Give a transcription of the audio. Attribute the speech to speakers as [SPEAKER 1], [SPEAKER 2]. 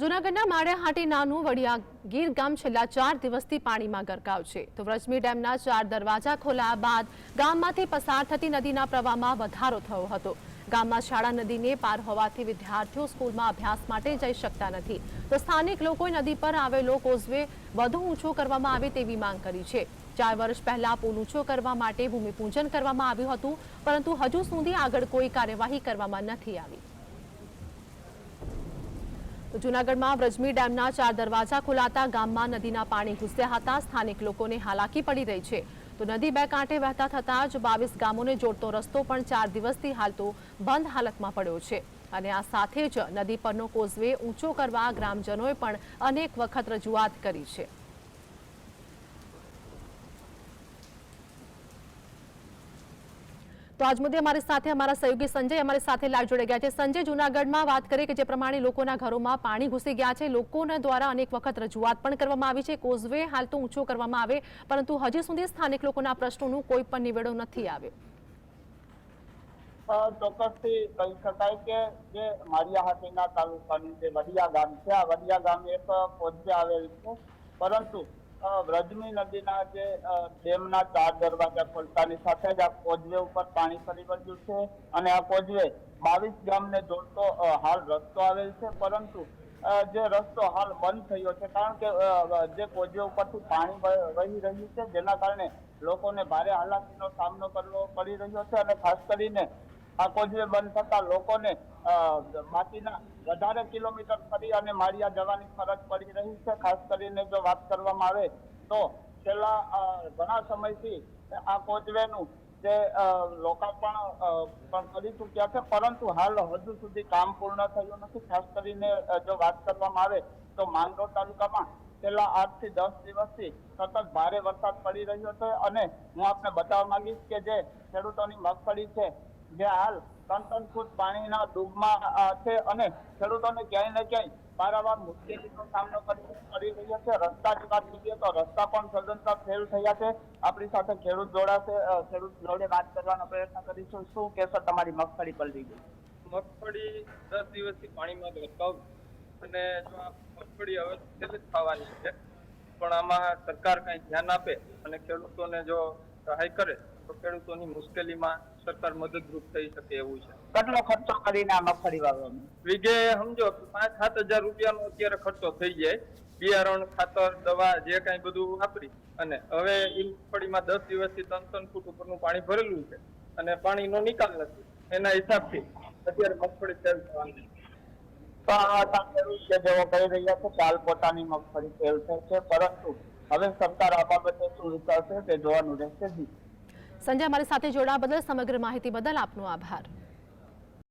[SPEAKER 1] જૂનાગઢના માળિયાહાટી નાનું વડિયા ગીર ગામ છેલ્લા ચાર દિવસથી પાણીમાં ગરકાવ છે. તો વ્રજમી ડેમના ચાર દરવાજા ખોલાયા બાદ ગામમાંથી પસાર થતી નદીના પ્રવાહમાં વધારો થયો હતો. ગામમાં શાળા નદીને પાર હોવાથી વિદ્યાર્થીઓ સ્કૂલમાં અભ્યાસ માટે જઈ શકતા નથી. તો સ્થાનિક લોકોએ નદી પર આવેલો કોઝવે વધુ ઊંચો કરવામાં આવે તેવી માંગ કરી છે. ચાર વર્ષ પહેલા પુલ ઊંચો કરવા માટે ભૂમિપૂજન કરવામાં આવ્યું હતું, પરંતુ હજુ સુધી આગળ કોઈ કાર્યવાહી કરવામાં નથી આવી. તો જૂનાગઢમાં વ્રજમી ડેમના ચાર દરવાજા ખોલાતા ગામમાં નદીના પાણી ઘૂસ્યા હતા. સ્થાનિક લોકોને હાલાકી પડી રહી છે. તો નદી બે કાંઠે વહેતા થતાં જ બાવીસ ગામોને જોડતો રસ્તો પણ ચાર દિવસથી હાલ તો બંધ હાલતમાં પડ્યો છે. અને આ સાથે જ નદી પરનો કોઝવે ઊંચો કરવા ગ્રામજનોએ પણ અનેક વખત રજૂઆત કરી છે. તો આજ મુદ્દે અમારી સાથે અમારા સહયોગી સંજય અમારી સાથે લાઈવ જોડાઈ ગયા છે. સંજય, જૂનાગઢમાં વાત કરીએ કે જે પ્રમાણે લોકોના ઘરોમાં પાણી ઘૂસી ગયા છે, લોકોના દ્વારા અનેક વખત રજૂઆત પણ કરવામાં આવી છે. કોઝવે હાલ તો ઊંચો કરવામાં આવે, પરંતુ હજી સુધી સ્થાનિક લોકોના પ્રશ્નોનું કોઈ પણ નિવેડો નથી આવ્યો.
[SPEAKER 2] ચોક્કસથી કહી શકાય કે જે માળિયાહાટીના તાલુકાની જે વડિયા ગામ છે, આ વડિયા ગામ એક કોઝવે આવેલ છે. પરંતુ વ્રજની નદીના જે ડેમના ચાર દરવાજા ખોલતાની સાથે જ આ કોઝવે ઉપર પાણી ફરી વળ્યું છે અને આ કોઝવે બાવીસ ગામને જોડતો હાલ રસ્તો આવેલ છે. પરંતુ જે રસ્તો હાલ બંધ થયો છે, કારણ કે જે કોઝવે ઉપરથી પાણી વહી રહ્યું છે, જેના કારણે લોકોને ભારે હાલાકીનો સામનો કરવો પડી રહ્યો છે અને ખાસ કરીને આ કોઝવે બંધ થતા લોકોને બાકીના વધારે કિલોમીટર ફરી અને માળિયા જવાની ફરજ પડી રહી છે. ખાસ કરીને જો વાત કરવામાં આવે તો છેલ્લા ઘણા સમયથી આ કોઝવેનું જે લોકાર્પણ પણ કરી ચૂક્યા છે. પરંતુ હાલ હજુ સુધી કામ પૂર્ણ થયું નથી. ખાસ કરીને જો વાત કરવામાં આવે તો માંગરોળ તાલુકામાં છેલ્લા આઠથી દસ દિવસથી સતત ભારે વરસાદ પડી રહ્યો છે. અને હું આપને બતાવવા માંગીશ કે જે ખેડૂતોની મગફળી છે જે હાલ ત્રણ ફૂટ પાણીના ડૂબમાં છે અને ખેડૂતોને ક્યાંય ને ક્યાંય પારાવાર મુશ્કેલીનો સામનો કરી રહ્યો છે. રસ્તાની વાત કરીએ તો રસ્તા પણ સદંતર ફેલ થયા છે. આપણી સાથે ખેડૂત જોડાશે ખેડૂત જોડે વાત કરવાનો પ્રયત્ન કરીશું. શું કહેશો તમારી મગફળી પલટી ગઈ
[SPEAKER 3] મગફળી દસ દિવસથી પાણીમાં ગરકાવ અને જો આ મગફળી હવે છેલ્લે જ થવાની છે, પણ આમાં સરકાર કઈ ધ્યાન આપે અને ખેડૂતોને જો સહાય કરે તો ખેડૂતોની મુશ્કેલીમાં સરકાર મદદરૂપ થઈ શકે એવું છે.
[SPEAKER 2] કેટલો ખર્ચો કરીને આ મગફળી વાવવામાં
[SPEAKER 3] વિગે સમજો પાંચ સાત હજાર રૂપિયાનો અત્યારે ખર્ચો થઈ જાય. બિયારણ ખાતર દવા જે કાંઈ બધું વાપરી. અને હવે ઈ મગફળીમાં દસ દિવસથી ત્રણ ત્રણ ફૂટ ઉપરનું પાણી ભરેલું છે. અને પાણીનો નિકાલ નથી. એના હિસાબથી અત્યારે મગફળી ફેલ થવાની
[SPEAKER 2] તો આ તમે કે કહી રહ્યા છે કાલ પોતાની મગફળી ફેલ થઈ છે પરંતુ હવે સરકાર આ બાબતે શું વિચારશે તે જોવાનું રહેશે
[SPEAKER 1] સંજય, અમારી સાથે જોડાવા બદલ સમગ્ર માહિતી બદલ આપનો આભાર.